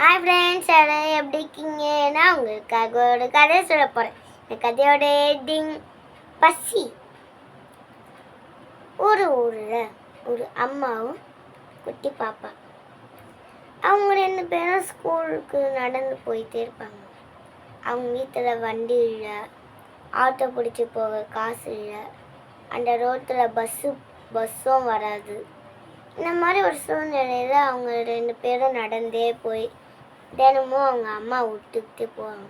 Hi friends எல்லாம் எப்படி இருக்கீங்க? நான் உங்களுக்காக ஒரு கதை சொல்ல போகிறேன் இந்த கதையோட ஹெட்டிங் பசி. ஒரு ஊரில் ஒரு அம்மாவும் குட்டி பாப்பா. அவங்க ரெண்டு பேரும் ஸ்கூலுக்கு நடந்து போயிட்டே இருப்பாங்க. அவங்க வீட்டில் வண்டி இல்லை ஆட்டோ பிடிச்சி போக காசு இல்லை. அந்த ரோட்டில் பஸ்ஸு பஸ்ஸும் வராது. இந்த மாதிரி ஒரு சூழ்நிலையில் அவங்க ரெண்டு பேரும் நடந்தே போய் தினமும் அவங்க அம்மா விட்டுக்கிட்டு போவாங்க.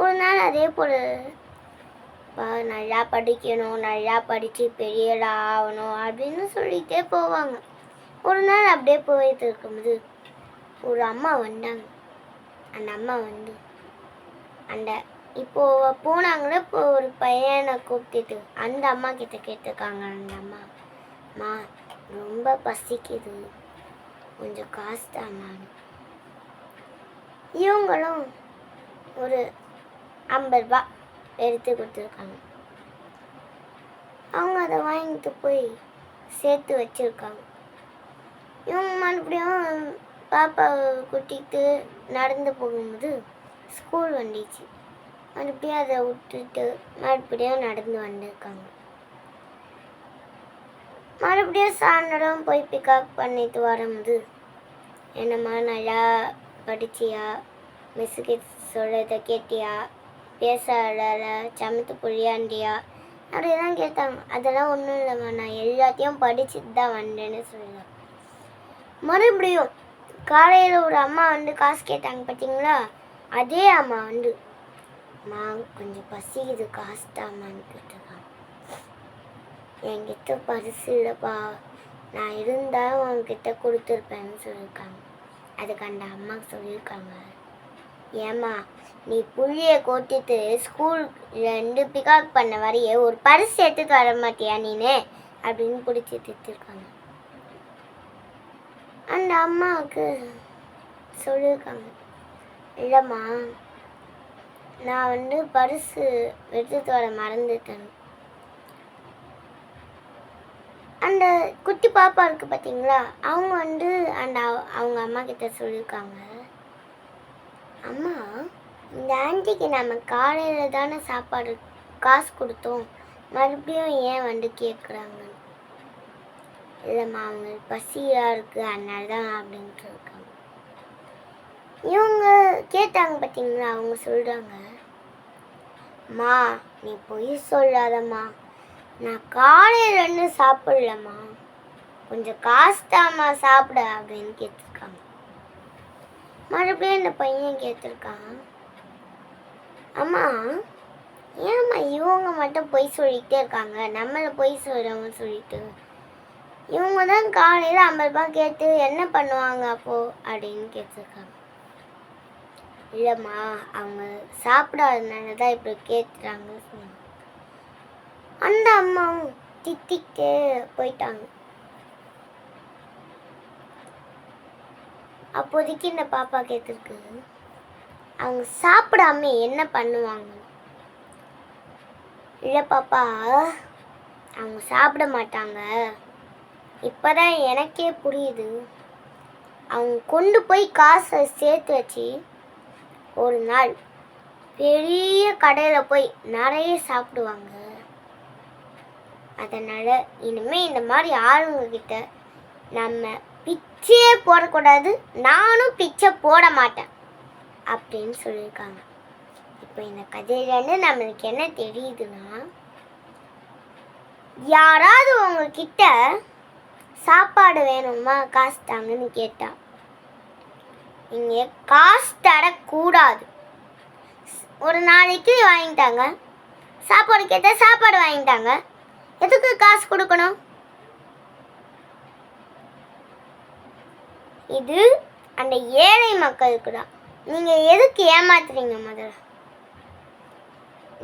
ஒரு நாள் அதே போல் நல்லா படிக்கணும் நல்லா படித்து பெரியடா ஆகணும் அப்படின்னு சொல்லிகிட்டே போவாங்க. ஒரு நாள் அப்படியே போயிட்டு இருக்கும்போது ஒரு அம்மா வந்தாங்க. அந்த அம்மா வந்து அந்த இப்போ போனாங்களே இப்போ ஒரு பையனை கூப்பிட்டுட்டு. அந்த அம்மா கிட்ட கேட்டிருக்காங்க அந்த அம்மா அம்மா ரொம்ப பசிக்குது. கொஞ்சம் காசு தாமான்னு இவங்களும் ஒரு ஐம்பது ரூபா எடுத்து கொடுத்துருக்காங்க. அவங்க அதை வாங்கிட்டு போய் சேர்த்து வச்சுருக்காங்க. இவங்க மறுபடியும் பாப்பாவை கூட்டிகிட்டு நடந்து போகும்போது ஸ்கூல் வந்துச்சு. மறுபடியும் அதை விட்டுட்டு மறுபடியும் நடந்து வந்திருக்காங்க. மறுபடியும் சாயந்தரம் போய் பிக்கப் பண்ணிட்டு வரும்போது என்னம்மா நல்லா படிச்சியா? மிஸ்ஸுக்கு சொல்கிறத கேட்டியா? பேச சமத்து சமைத்து புரியாண்டியா? அப்படிலாம் கேட்டாங்க. அதெல்லாம் ஒன்றும் இல்லைம்மா. நான் எல்லாத்தையும் படிச்சுட்டு தான் வந்தேன்னு சொல்லலாம் மறுபடியும் காலையில் ஒரு அம்மா வந்து காசு கேட்டாங்க பார்த்தீங்களா அதே அம்மா வந்து அம்மா கொஞ்சம் பசிக்குது. காசு தாம்மான்னு கேட்டிருக்காங்க என்கிட்ட பரிசு இல்லைப்பா. நான் இருந்தால் உன்கிட்ட கொடுத்துருப்பேன்னு சொல்லியிருக்காங்க. அதுக்கு அந்த அம்மா சொல்லியிருக்காங்க. ஏம்மா நீ புள்ளிய கொட்டிட்டு ஸ்கூல் ரெண்டு பிக்கப் பண்ண வரையே ஒரு பரிசு எடுத்துட்டு வர மாட்டியா நீனு? அப்படின்னு பிடிச்சி திட்டிருக்காங்க. அந்த அம்மாவுக்கு சொல்லியிருக்காங்க. இல்லைம்மா நான் வந்து பரிசு எடுத்துட்டு வர மறந்துட்டேன். அந்த குட்டி பாப்பா இருக்கு பார்த்தீங்களா அவங்க வந்து அந்த அவங்க அம்மா கிட்ட சொல்லியிருக்காங்க அம்மா இந்த ஆண்டிக்கு நம்ம காலையில் தானே சாப்பாடு காசு கொடுத்தோம். மறுபடியும் ஏன் வந்து கேட்குறாங்க இல்லைம்மா அவங்க பசியாக இருக்குது அதனால தான் அப்படின்ட்டு இருக்காங்க. இவங்க கேட்டாங்க பார்த்தீங்களா அவங்க சொல்கிறாங்க மா நீ பொய் சொல்லாதம்மா. நான் காலையில் ஒன்றும் சாப்பிடலம்மா. கொஞ்சம் காசு தாம்மா சாப்பிட அப்படின்னு கேட்டிருக்காங்க. மறுபடியும் இந்த பையன் கேட்டிருக்கான். அம்மா ஏம்மா இவங்க மட்டும் பொய் சொல்லிக்கிட்டே இருக்காங்க? நம்மளை பொய் சொல்கிறவங்க சொல்லிட்டு. இவங்க தான் காலையில் ஐம்பது ரூபாய் கேட்டு என்ன பண்ணுவாங்க அப்போ? அப்படின்னு கேட்டிருக்காங்க. இல்லைம்மா அவங்க சாப்பிடாதனால தான் இப்படி கேட்குறாங்க சொன்னாங்க. அந்த அம்மாவும் திட்டிக்கிட்டு போயிட்டாங்க. அப்போதைக்கு இந்த பாப்பா கேட்டிருக்கு அவங்க சாப்பிடாம என்ன பண்ணுவாங்க? இல்லை பாப்பா அவங்க சாப்பிட மாட்டாங்க. இப்போதான் எனக்கே புரியுது. அவங்க கொண்டு போய் காசை சேர்த்து வச்சு ஒரு நாள் பெரிய கடையில் போய் நிறைய சாப்பிடுவாங்க. அதனால் இனிமேல் இந்த மாதிரி ஆளுங்கக்கிட்ட நம்ம பிச்சையே போடக்கூடாது. நானும் பிச்சை போட மாட்டேன் அப்படின்னு சொல்லியிருக்காங்க. இப்போ இந்த கதையிலேருந்து நம்மளுக்கு என்ன தெரியுதுன்னா யாராவது உங்ககிட்ட சாப்பாடு வேணுமா? காசு தாங்கன்னு கேட்டா நீங்கள் காசு தரக்கூடாது. ஒரு நாளைக்கு வாங்கிட்டாங்க. சாப்பாடு கேட்டால் சாப்பாடு வாங்கிட்டாங்க. எதுக்கு காசு கொடுக்கணும்? இது அந்த ஏழை மக்களுக்கு தான் நீங்கள் எதுக்கு ஏமாத்துறீங்க முதல்ல?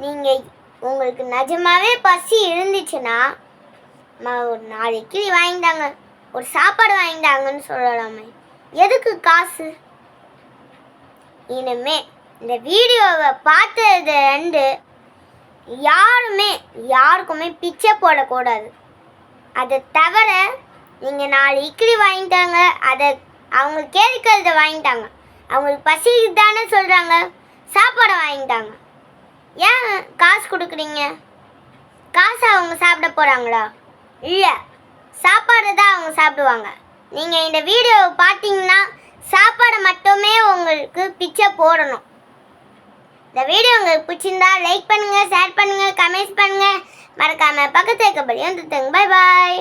நீங்கள் உங்களுக்கு நிஜமாவே பசி இருந்துச்சுன்னா ஒரு நாலு கிளி வாங்கிட்டாங்க. ஒரு சாப்பாடு வாங்கிட்டாங்கன்னு சொல்லலாமே. எதுக்கு காசு? இனிமே இந்த வீடியோவை பார்த்தது ரெண்டு யாருமே யாருக்குமே பிச்சை போடக்கூடாது. அதை தவிர நீங்கள் நாலு இட்லி வாங்கிட்டாங்க அதை அவங்க கேட்கறத வாங்கிட்டாங்க. அவங்களுக்கு பசி தானே சொல்கிறாங்க சாப்பாடை வாங்கிட்டாங்க. ஏன் காசு கொடுக்குறீங்க? காசு அவங்க சாப்பிட போகிறாங்களா இல்லை சாப்பாடு தான் அவங்க சாப்பிடுவாங்க. நீங்கள் இந்த வீடியோவை பார்த்தீங்கன்னா சாப்பாடை மட்டுமே உங்களுக்கு பிச்சை போடணும். இந்த வீடியோ உங்களுக்கு பிடிச்சிருந்தா லைக் பண்ணுங்கள் ஷேர் பண்ணுங்கள் கமெண்ட்ஸ் பண்ணுங்கள் மறக்காமல் பக்கத்து இருக்க படியும் பை பாய்